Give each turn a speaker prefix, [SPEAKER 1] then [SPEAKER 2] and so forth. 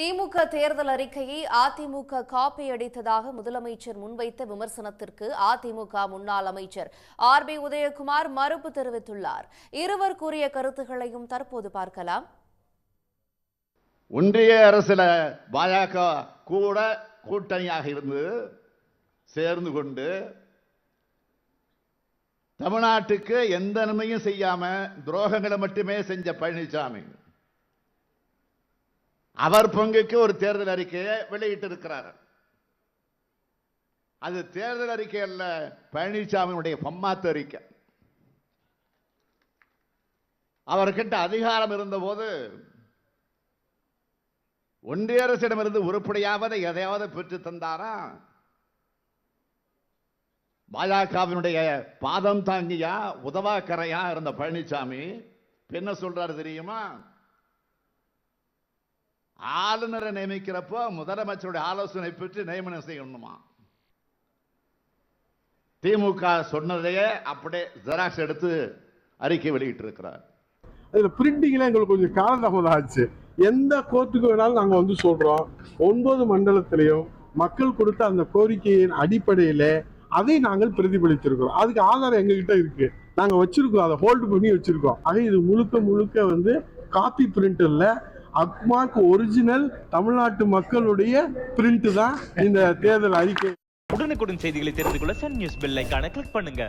[SPEAKER 1] திமுக தேர்தல் அறிக்கையை அதிமுக காப்பி அடித்ததாக முதலமைச்சர் முன்வைத்த விமர்சனத்திற்கு அதிமுக முன்னாள் அமைச்சர் ஆர் பி உதயகுமார் மறுப்பு தெரிவித்துள்ளார். இருவர் கூறிய கருத்துகளையும் தற்போது பார்க்கலாம்.
[SPEAKER 2] ஒன்றிய அரசுல பாஜக கூட கூட்டணியாக இருந்து சேர்ந்து கொண்டு தமிழ்நாட்டுக்கு எந்த நன்மையும் செய்யாம துரோகங்களை மட்டுமே செஞ்ச பழனிசாமி அவர் பங்குக்கு ஒரு தேர்தல் அறிக்கையை வெளியிட்டு இருக்கிறார் அது தேர்தல் அறிக்கை அல்ல பழனிசாமியுடைய பம்மாத்து அறிக்கை. அவர்கிட்ட அதிகாரம் இருந்தபோது ஒன்றிய அரசிடமிருந்து உருப்படியாவது எதையாவது பெற்று தந்தாரா? பாஜகவினுடைய பாதம் தாங்கியா உதவாக்கரையா இருந்த பழனிசாமி என்ன சொல்றாரு தெரியுமா? ஆளுநரை நியமிக்கிறப்போ முதலமைச்சருடைய ஆலோசனை பெற்று நியமனம் செய்யணுமா? திமுக சொன்னதையே அப்படியே ஜெராக்ஸ் எடுத்து அறிக்கை வெளியிட்டு இருக்கிறார்
[SPEAKER 3] அதுல பிரிண்டிங்ல எங்களுக்கு கொஞ்சம் காலதாமதம் ஆச்சு. எந்த கோர்ட்டுக்கு வேணாலும் நாங்க வந்து சொல்றோம். ஒன்பது மண்டலத்திலையும் மக்கள் கொடுத்த அந்த கோரிக்கையின் அடிப்படையில அதை நாங்கள் பிரதிபலித்திருக்கிறோம். அதுக்கு ஆதாரம் எங்ககிட்ட இருக்கு. நாங்க வச்சிருக்கோம் அதை ஹோல்டு பண்ணி வச்சிருக்கோம் ஆக இது முழுக்க முழுக்க வந்து காப்பி பிரிண்ட் இல்லை. அக்மார்க் ஒரிஜினல் தமிழ்நாட்டு மக்களுடைய பிரிண்ட் தான் இந்த தேர்தல் அறிக்கை.
[SPEAKER 4] உடனுக்குடன் செய்திகளை தெரிந்து கொள்ள சன் நியூஸ் பெல் ஐக்கான கிளிக் பண்ணுங்க.